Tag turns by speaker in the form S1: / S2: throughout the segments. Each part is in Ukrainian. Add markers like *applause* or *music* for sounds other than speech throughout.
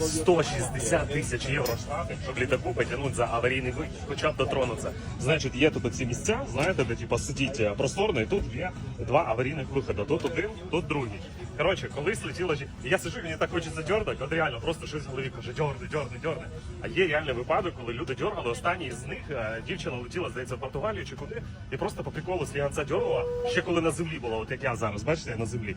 S1: 160 тисяч євро щоб літаку потягнути за аварійний вихід, хоча б дотронутися. Значить, є тут ці місця, знаєте, де типу, сидіть е, просторно, і тут є два аварійних виходи. Тут один, тут другий. Коротше, колись летіла жі- я сижу, мені так хочеться дьорнути, от реально просто щось в голові каже, дьорни, дьорни, дьорни. А є реальний випадок, коли люди дьоргали. Останній з них е, дівчина летіла, здається, в Португалію чи куди, і просто по приколу сліганця дьоргала, ще коли на землі було, от як я зараз, бачите, я на землі.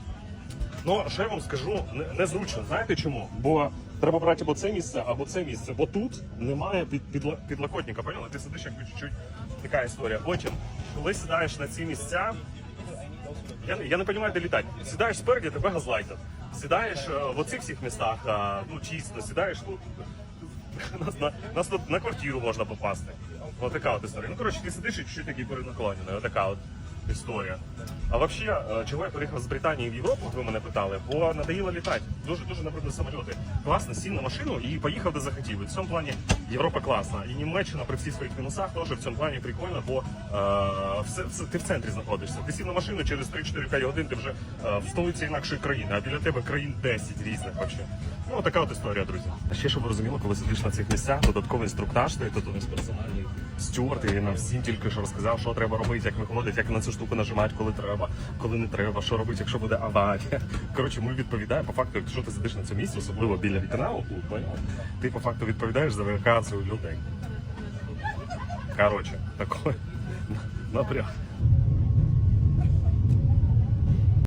S1: Ну, що я вам скажу, не- незручно. Знаєте чому? Бо треба брати або це місце, або це місце. Бо тут немає під, підла- підлокотника, поняли? Ти сидиш якби чуть-чуть така історія. Потім, коли сідаєш на ці місця, я, я не розумію, де літати. Сідаєш спереді, тебе газлайтять. Сідаєш е, в оцих всіх містах, а, ну чисто, сідаєш тут. Нас *laughs* на, нас тут на квартиру можна попасти. Ось така от історія. Ну, коротше, ти сидиш і чуть-чуть такий перенаклонений. Отака от історія. А взагалі, е, чого я приїхав з Британії в Європу, ви мене питали, бо надоїло літати. Дуже дуже набридли самоліти. Класно, сів на машину і поїхав де захотів. І в цьому плані Європа класна. І Німеччина при всіх своїх мінусах теж в цьому плані прикольно, бо е, все, все- ти в центрі знаходишся. Ти сів на машину через 3-4-5 годин, ти вже е, в столиці інакшої країни, а біля тебе країн 10 різних вообще. Ну, така от історія, друзі. А ще, щоб ви розуміли, коли сидиш на цих місцях, додатковий інструктаж, то тут у нас персональний стюард, і нам всім тільки що розказав, що треба робити, як виходить, як на цю штуку нажимати, коли треба, коли не треба, що робити, якщо буде аварія. Коротше, ми відповідаємо по факту, якщо ти сидиш на цьому місці, особливо біля вікна, ти по факту відповідаєш за вакансію людей. Коротше, такой *laughs* напряг.